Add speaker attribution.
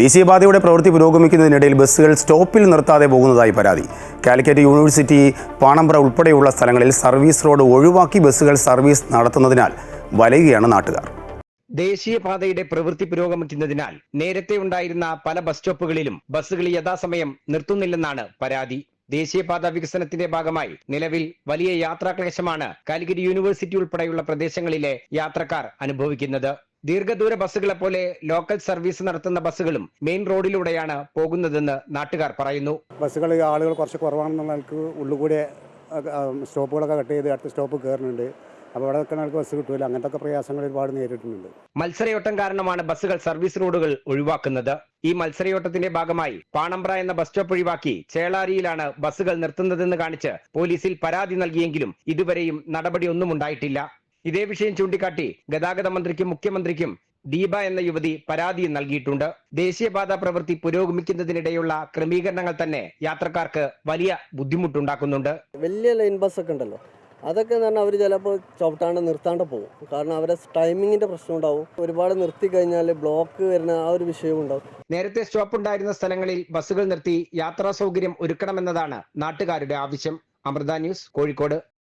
Speaker 1: ദേശീയപാതയുടെ പ്രവൃത്തി പുരോഗമിക്കുന്നതിനിടയിൽ ബസ്സുകൾ സ്റ്റോപ്പിൽ നിർത്താതെ പോകുന്നതായി പരാതി. കാലിക്കറ്റ് യൂണിവേഴ്സിറ്റി പാണമ്പ്ര ഉൾപ്പെടെയുള്ള സ്ഥലങ്ങളിൽ സർവീസ് റോഡ് ഒഴിവാക്കി ബസ്സുകൾ സർവീസ് നടത്തുന്നതിനാൽ വലയുകയാണ് നാട്ടുകാർ.
Speaker 2: ദേശീയപാതയുടെ പ്രവൃത്തി പുരോഗമിക്കുന്നതിനാൽ നേരത്തെ ഉണ്ടായിരുന്ന പല ബസ് സ്റ്റോപ്പുകളിലും ബസ്സുകൾ യഥാസമയം നിർത്തുന്നില്ലെന്നാണ് പരാതി. ദേശീയപാത വികസനത്തിന്റെ ഭാഗമായി നിലവിൽ വലിയ യാത്രാക്ലേശമാണ് കാലിക്കറ്റ് യൂണിവേഴ്സിറ്റി ഉൾപ്പെടെയുള്ള പ്രദേശങ്ങളിലെ യാത്രക്കാർ അനുഭവിക്കുന്നത്. ദീർഘദൂര ബസ്സുകളെ പോലെ ലോക്കൽ സർവീസ് നടത്തുന്ന ബസ്സുകളും മെയിൻ റോഡിലൂടെയാണ് പോകുന്നതെന്ന് നാട്ടുകാർ പറയുന്നു.
Speaker 3: ബസ്സുകൾ ആളുകൾ കുറച്ച് കുറവാണെന്നുള്ള ഉള്ളുകൂടെ സ്റ്റോപ്പുകളൊക്കെ കട്ട് ചെയ്ത് അടുത്ത സ്റ്റോപ്പ് കയറുന്നുണ്ട് അപ്പോൾ അവിടെ നിൽക്കുന്ന ആൾക്ക് ബസ് കിട്ടില്ല അങ്ങനത്തെ പ്രയാസങ്ങൾ ഒരുപാട് നേരിട്ടുണ്ട്
Speaker 2: മത്സരയോട്ടം കാരണമാണ് ബസ്സുകൾ സർവീസ് റോഡുകൾ ഒഴിവാക്കുന്നത്. ഈ മത്സരയോട്ടത്തിന്റെ ഭാഗമായി പാണമ്പ്ര എന്ന ബസ് സ്റ്റോപ്പ് ഒഴിവാക്കി ചേളാരിയിലാണ് ബസ്സുകൾ നിർത്തുന്നതെന്ന് കാണിച്ച് പോലീസിൽ പരാതി നൽകിയെങ്കിലും ഇതുവരെയും നടപടിയൊന്നും ഉണ്ടായിട്ടില്ല. ഇതേ വിഷയം ചൂണ്ടിക്കാട്ടി ഗതാഗത മന്ത്രിക്കും മുഖ്യമന്ത്രിക്കും ദീപ എന്ന യുവതി പരാതി നൽകിയിട്ടുണ്ട്. ദേശീയപാത പ്രവൃത്തി പുരോഗമിക്കുന്നതിനിടെയുള്ള ക്രമീകരണങ്ങൾ തന്നെ യാത്രക്കാർക്ക് വലിയ ബുദ്ധിമുട്ടുണ്ടാക്കുന്നുണ്ട്.
Speaker 4: വലിയ ലൈൻ ബസ് ഒക്കെ ഉണ്ടല്ലോ. അതൊക്കെ എന്ന് പറഞ്ഞാൽ അവർ ചിലപ്പോൾ ചവിട്ടാണ്ട് നിർത്താണ്ട് പോകും. കാരണം അവരെ ടൈമിങ്ങിന്റെ പ്രശ്നം ഉണ്ടാവും. ഒരുപാട് നിർത്തി കഴിഞ്ഞാൽ ബ്ലോക്ക് വരുന്ന ആ ഒരു വിഷയവും ഉണ്ടാവും.
Speaker 2: നേരത്തെ സ്റ്റോപ്പ് ഉണ്ടായിരുന്ന സ്ഥലങ്ങളിൽ ബസ്സുകൾ നിർത്തി യാത്രാ സൗകര്യം ഒരുക്കണമെന്നതാണ് നാട്ടുകാരുടെ ആവശ്യം. അമൃത ന്യൂസ് കോഴിക്കോട്.